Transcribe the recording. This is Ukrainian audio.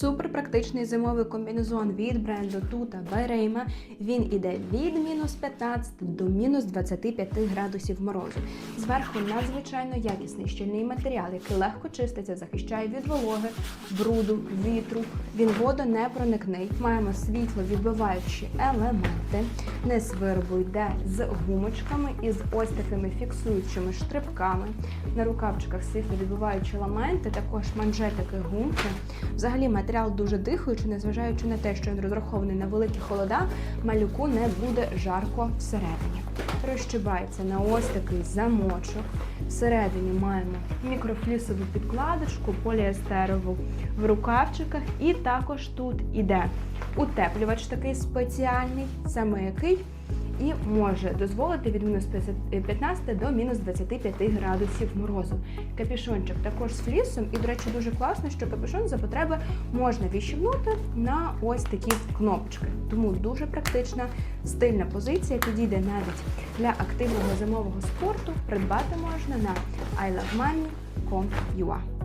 Супер практичний зимовий комбінезон від бренду by Reyma. Він іде від мінус 15 до мінус 25 градусів морозу. Зверху надзвичайно якісний щільний матеріал, який легко чиститься, захищає від вологи, бруду, вітру. Він водонепроникний. Маємо світло відбиваючі елементи. Низ виробу йде з гумочками і з ось такими фіксуючими штрибками. На рукавчиках світло відбиваючі елементи, також манжетики гумки. Взагалі матеріал дуже дихаючий, незважаючи на те, що він розрахований на великі холода, малюку не буде жарко всередині. Розщибається на ось такий замочок. Всередині маємо мікрофлісову підкладочку, поліестерову в рукавчиках, і також тут іде утеплювач такий спеціальний, саме який і може дозволити від мінус 15 до мінус 25 градусів морозу. Капюшончик також з флісом, і, до речі, дуже класно, що капюшон за потреби можна відщипнути на ось такі кнопочки. Тому дуже практична, стильна позиція, підійде навіть для активного зимового спорту. Придбати можна на ilovemoney.com.ua.